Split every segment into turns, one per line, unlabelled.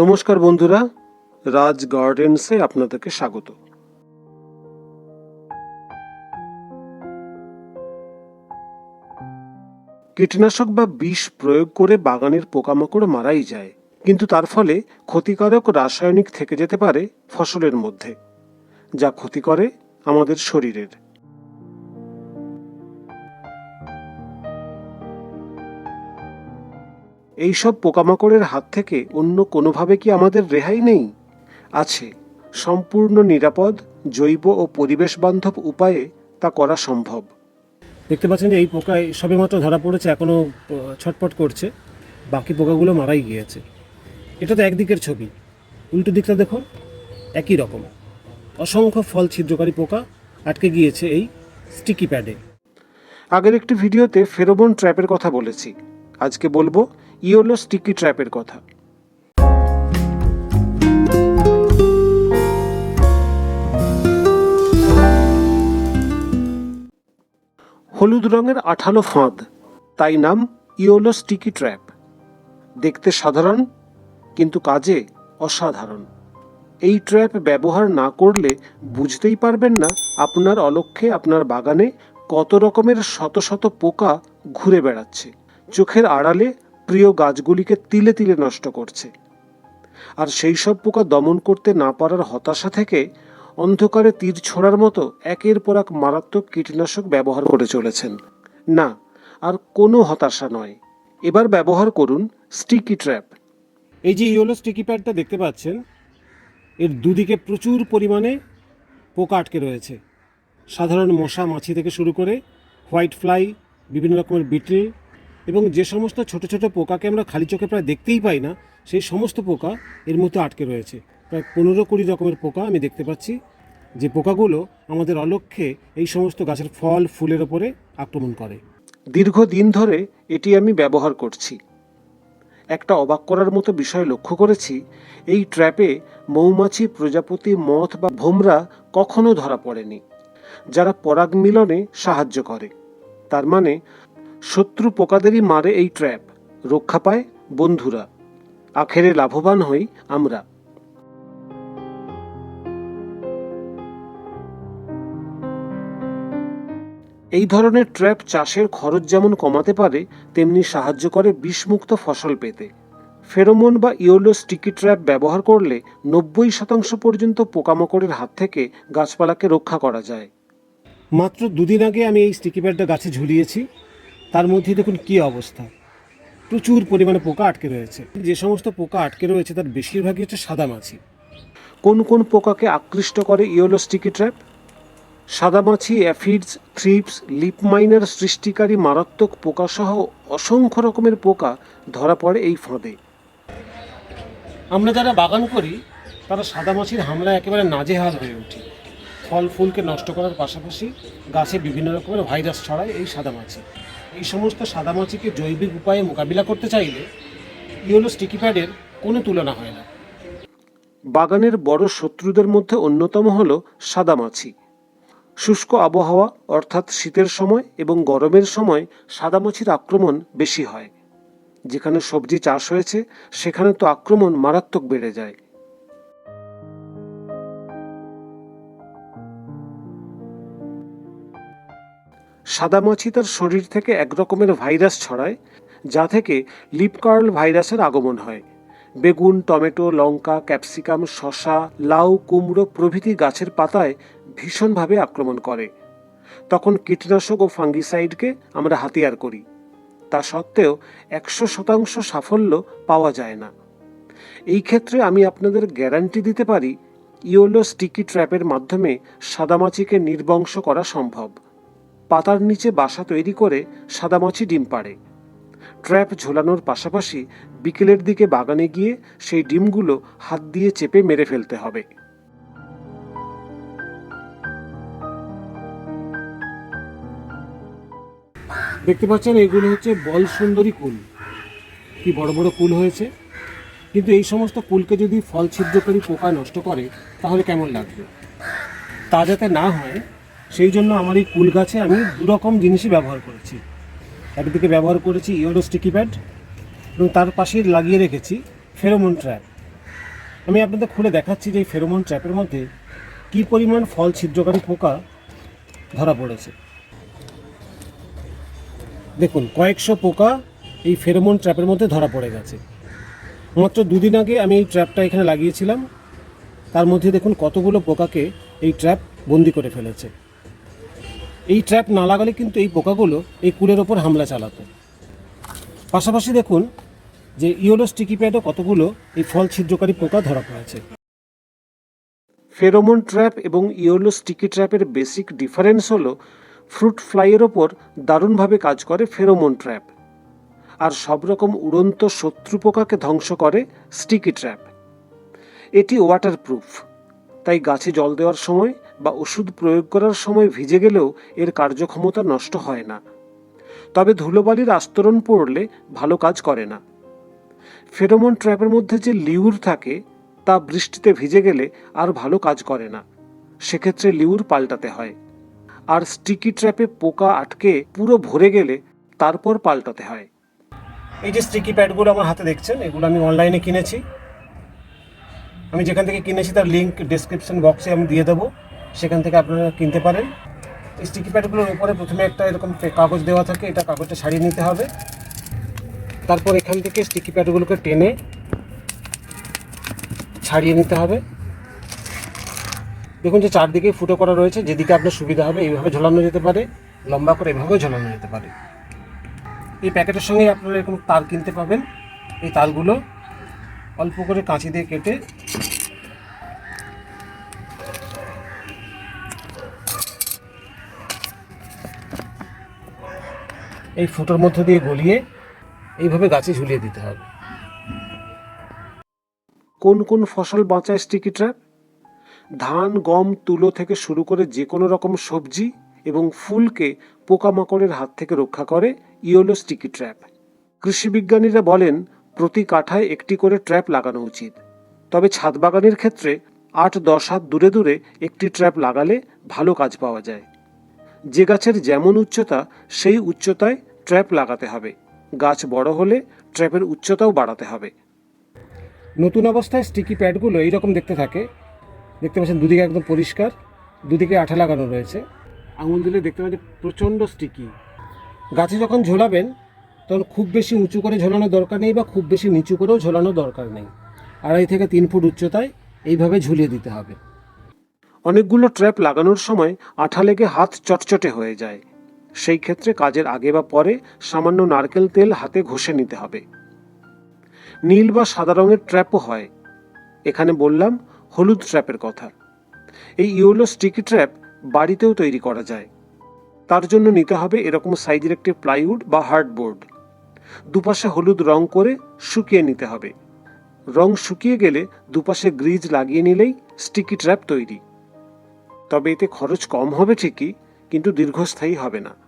নমস্কার বন্ধুরা, রাজ গার্ডেন্সে আপনাদেরকে স্বাগত। কীটনাশক বা বিষ প্রয়োগ করে বাগানের পোকামাকড় মারাই যায়, কিন্তু তার ফলে ক্ষতিকারক রাসায়নিক থেকে যেতে পারে ফসলের মধ্যে, যা ক্ষতি করে আমাদের শরীরের। এইসব পোকামাকড়ের হাত থেকে অন্য কোনোভাবে কি আমাদের রেহাই নেই? আছে সম্পূর্ণ নিরাপদ জৈব ও পরিবেশ বান্ধব উপায়ে তা করা সম্ভব। দেখতে পাচ্ছেন যে এই পোকায় সবেমাত্র ধরা পড়েছে এখনও ছটপট করছে। বাকি পোকাগুলো মারাই গিয়েছে। এটা তো একদিকের ছবি। উল্টো দিকটা দেখুন একই রকম। অসংখ্য ফল ছিদ্রকারী পোকা আটকে গিয়েছে এই স্টিকি প্যাডে আগের একটি ভিডিওতে ফেরোবন ট্র্যাপের কথা বলেছি। আজকে বলব ইওলো স্টিকি ট্র্যাপের কথা। হলুদ রঙের আঠালো ফাঁদ, তাই নাম ইওলো স্টিকি ট্র্যাপ। দেখতে সাধারণ, কিন্তু কাজে অসাধারণ। এই ট্র্যাপ ব্যবহার না করলে বুঝতেই পারবেন না আপনার অলক্ষ্যে আপনার বাগানে কত রকমের শত শত পোকা ঘুরে বেড়াচ্ছে। চোখের আড়ালে প্রিয় গাছগুলিকে তিলে তিলে নষ্ট করছে। আর সেই সব পোকা দমন করতে না পারার হতাশা থেকে অন্ধকারে তীর ছোড়ার মতো একের পর এক মারাত্মক কীটনাশক ব্যবহার করে চলেছেন। না, আর কোনো হতাশা নয়। এবার ব্যবহার করুন স্টিকি ট্র্যাপ। এই যে ইয়েলো স্টিকি প্যাডটা দেখতে পাচ্ছেন, এর দুদিকে প্রচুর পরিমাণে পোকা আটকে রয়েছে। সাধারণ মশা, মাছি থেকে শুরু করে হোয়াইট ফ্লাই, বিভিন্ন রকমের বিটল এবং যে সমস্ত ছোট ছোট পোকাকে আমরা খালি চোখে প্রায় দেখতেই পাই না, সেই সমস্ত পোকা এর মধ্যে আটকে রয়েছে। প্রায় পনেরো কুড়ি রকমের পোকা আমি দেখতে পাচ্ছি। যে পোকাগুলো আমাদের অলক্ষ্যে এই সমস্ত গাছের ফল, ফুলের ওপরে আক্রমণ করে। দীর্ঘদিন ধরে এটি আমি ব্যবহার করছি। একটা অবাক করার মতো বিষয় লক্ষ্য করেছি, এই ট্র্যাপে মৌমাছি, প্রজাপতি, মথ বা ভোমরা কখনো ধরা পড়েনি, যারা পরাগ মিলনে সাহায্য করে। তার মানে শত্রু পোকাদেরই মারে এই ট্র্যাপ। রক্ষা পায় বন্ধুরা। আখেরে লাভবান হই আমরা। এই ধরনের ট্র্যাপ চাষের খরচ যেমন কমাতে পারে, তেমনি সাহায্য করে বিষমুক্ত ফসল পেতে। ফেরোমন বা ইওলো স্টিকি ট্র্যাপ ব্যবহার করলে নব্বই শতাংশ পর্যন্ত পোকামাকড়ের হাত থেকে গাছপালাকে রক্ষা করা যায়। মাত্র দুদিন আগে আমি এই স্টিকি প্যাডটা গাছে ঝুলিয়েছি। তার মধ্যে দেখুন কী অবস্থা। প্রচুর পরিমাণে পোকা আটকে রয়েছে। যে সমস্ত পোকা আটকে রয়েছে তার বেশিরভাগই হচ্ছে সাদামাছি কোন কোন পোকাকে আকৃষ্ট করে ইওলো স্টিকি ট্র্যাপ সাদামাছি অ্যাফিডস থ্রিপস লিপ মাইনার সৃষ্টিকারী মারাত্মক পোকাসহ অসংখ্য রকমের পোকা ধরা পড়ে এই ফাঁদে। আমরা যারা বাগান করি তারা সাদামাছির হামলায় একেবারে নাজেহাল হয়ে উঠি। ফল ফুলকে নষ্ট করার পাশাপাশি গাছে বিভিন্ন রকমের ভাইরাস ছড়ায় এই সাদামাছি এই সমস্ত সাদামাছিকে জৈবিক উপায়ে মোকাবিলা করতে চাইলে ইওলো স্টিকি প্যাডের কোনো তুলনা হয় না। বাগানের বড় শত্রুদের মধ্যে অন্যতম হল সাদামাছি। শুষ্ক আবহাওয়া, অর্থাৎ শীতের সময় এবং গরমের সময় সাদামাছির আক্রমণ বেশি হয়। যেখানে সবজি চাষ হয়েছে, সেখানে তো আক্রমণ মারাত্মক বেড়ে যায়। সাদামাছি তার শরীর থেকে এক রকমের ভাইরাস ছড়ায়, যা থেকে লিপকার্ল ভাইরাসের আগমন হয়। বেগুন, টমেটো, লঙ্কা, ক্যাপসিকাম, শসা, লাউ, কুমড়ো প্রভৃতি গাছের পাতায় ভীষণভাবে আক্রমণ করে। তখন কীটনাশক ও ফাঙ্গিসাইডকে আমরা হাতিয়ার করি। তা সত্ত্বেও একশো শতাংশ সাফল্য পাওয়া যায় না। এই ক্ষেত্রে আমি আপনাদের গ্যারান্টি দিতে পারি ইওলো স্টিকি ট্র্যাপের মাধ্যমে সাদামাছিকে নির্বংশ করা সম্ভব। পাতার নিচে বাসা তৈরি করে সাদামাছি ডিম পাড়ে। ট্র্যাপ ঝোলানোর পাশাপাশি বিকেলের দিকে বাগানে গিয়ে সেই ডিমগুলো হাত দিয়ে চেপে মেরে ফেলতে হবে। দেখতে পাচ্ছেন, এগুলো হচ্ছে বল সুন্দরী কুল। কি বড় বড় কুল হয়েছে। কিন্তু এই সমস্ত কুলকে যদি ফল ছিদ্রকারী পোকা নষ্ট করে, তাহলে কেমন লাগবে? তা যাতে না হয় সেই জন্য আমার এই কুল গাছে আমি দু রকম জিনিসই ব্যবহার করেছি। একদিকে ব্যবহার করেছি ইওরো স্টিকি প্যাড এবং তার পাশেই লাগিয়ে রেখেছি ফেরোমন ট্র্যাপ আমি আপনাদের খুলে দেখাচ্ছি যে এই ফেরোমন ট্র্যাপের মধ্যে কি পরিমাণ ফল ছিদ্রকারী পোকা ধরা পড়েছে। দেখুন, কয়েকশো পোকা এই ফেরোমন ট্র্যাপের মধ্যে ধরা পড়ে গেছে। মাত্র দুদিন আগে আমি এই ট্র্যাপটা এখানে লাগিয়েছিলাম। তার মধ্যে দেখুন, কতগুলো পোকাকে এই ট্র্যাপ বন্দি করে ফেলেছে। এই ট্র্যাপ না লাগালে কিন্তু এই পোকাগুলো এই কুলের ওপর হামলা চালাতো। পাশাপাশি দেখুন যে ইয়োলো স্টিকি প্যাডও কতগুলো এই ফল ছিদ্রকারী পোকা ধরা পড়েছে। ফেরোমন ট্র্যাপ এবং ইয়োলো স্টিকি ট্র্যাপের বেসিক ডিফারেন্স হলো ফ্রুট ফ্লাইয়ের ওপর দারুণভাবে কাজ করে ফেরোমন ট্র্যাপ আর সব রকম উড়ন্ত শত্রু পোকাকে ধ্বংস করে স্টিকি ট্র্যাপ এটি ওয়াটারপ্রুফ তাই গাছে জল দেওয়ার সময় বা ওষুধ প্রয়োগ করার সময় ভিজে গেলেও এর কার্যক্ষমতা নষ্ট হয় না। তবে ধুলোবালির আস্তরণ পড়লে ভালো কাজ করে না। ফেরোমন ট্র্যাপের মধ্যে যে লিউর থাকে, তা বৃষ্টিতে ভিজে গেলে আর ভালো কাজ করে না। সেক্ষেত্রে লিউর পাল্টাতে হয়। আর স্টিকি ট্র্যাপে পোকা আটকে পুরো ভরে গেলে তারপর পাল্টাতে হয়। এই যে স্টিকি প্যাডগুলো আমার হাতে দেখছেন, এগুলো আমি অনলাইনে কিনেছি। আমি যেখান থেকে কিনেছি তার লিঙ্ক ডিসক্রিপশন বক্সে আমি দিয়ে দেবো। সেখান থেকে আপনারা কিনতে পারেন। স্টিকি প্যাডগুলোর উপরে প্রথমে একটা এরকম কাগজ দেওয়া থাকে, এটা কাগজটা সারিয়ে নিতে হবে। তারপর এখান থেকে স্টিকি প্যাডগুলোকে টেনে ছাড়িয়ে নিতে হবে। দেখুন যে চারদিকে ফুটো করা রয়েছে, যেদিকে আপনার সুবিধা হবে এইভাবে ঝোলানো যেতে পারে, লম্বা করে এভাবেও ঝোলানো যেতে পারে। এই প্যাকেটের সঙ্গে আপনারা এরকম তার কিনতে পাবেন। এই তারগুলো অল্প করে কাঁচি দিয়ে কেটে এই ফুটোর মধ্যে দিয়ে গলিয়ে এইভাবে গাছে ঝুলিয়ে দিতে হবে। কোন কোন ফসল বাঁচায় স্টিকি ট্র্যাপ ধান, গম, তুলো থেকে শুরু করে যে কোনো রকম সবজি এবং ফুলকে পোকামাকড়ের হাত থেকে রক্ষা করে ইয়োলো স্টিকি ট্র্যাপ। কৃষিবিজ্ঞানীরা বলেন, প্রতি কাঠায় একটি করে ট্র্যাপ লাগানো উচিত। তবে ছাদ বাগানের ক্ষেত্রে আট, দশ হাত দূরে দূরে একটি ট্র্যাপ লাগালে ভালো কাজ পাওয়া যায়। যে গাছের যেমন উচ্চতা, সেই উচ্চতায় ট্র্যাপ লাগাতে হবে। গাছ বড় হলে ট্র্যাপের উচ্চতাও বাড়াতে হবে। নতুন অবস্থায় স্টিকি প্যাডগুলো এইরকম দেখতে থাকে। দেখতে পাচ্ছেন দুদিকে একদম পরিষ্কার দুদিকে আঠা লাগানো রয়েছে। আঙুল দিলে দেখতে পাচ্ছেন প্রচণ্ড স্টিকি গাছে যখন ঝোলাবেন তখন খুব বেশি উঁচু করে ঝোলানোর দরকার নেই বা খুব বেশি নিচু করেও ঝোলানোর দরকার নেই। আড়াই থেকে তিন ফুট উচ্চতায় এইভাবে ঝুলিয়ে দিতে হবে। অনেকগুলো ট্র্যাপ লাগানোর সময় আঠা লেগে হাত চটচটে হয়ে যায়। সেই ক্ষেত্রে কাজের আগে বা পরে সামান্য নারকেল তেল হাতে ঘষে নিতে হবে। নীল বা সাদা রঙের ট্র্যাপও হয়। এখানে বললাম, হলুদ ট্র্যাপের কথা। এই ইয়োলো স্টিকি ট্র্যাপ বাড়িতেও তৈরি করা যায়। তার জন্য নিতে হবে এরকম সাইজের একটি প্লাইউড বা হার্ডবোর্ড। দুপাশে হলুদ রং করে শুকিয়ে নিতে হবে। রং শুকিয়ে গেলে দুপাশে গ্রিজ লাগিয়ে নিলেই স্টিকি ট্র্যাপ তৈরি। তবে এতে খরচ কম হবে ঠিকই, কিন্তু দীর্ঘস্থায়ী হবে না।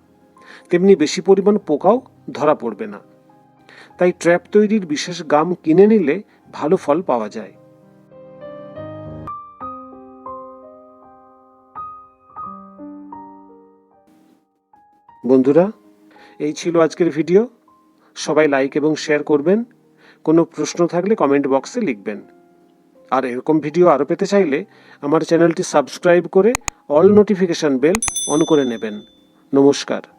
তেমনি বেশি পরিমাণ পোকাও ধরা পড়বে না। তাই ট্র্যাপ তৈরির বিশেষ গাম কিনে নিলে ভালো ফল পাওয়া যায়। বন্ধুরা, এই ছিল আজকের ভিডিও। সবাই লাইক এবং শেয়ার করবেন। কোনো প্রশ্ন থাকলে কমেন্ট বক্সে লিখবেন। আর এরকম ভিডিও আরও পেতে চাইলে আমার চ্যানেলটি সাবস্ক্রাইব করে অল নোটিফিকেশন বেল অন করে নেবেন। নমস্কার।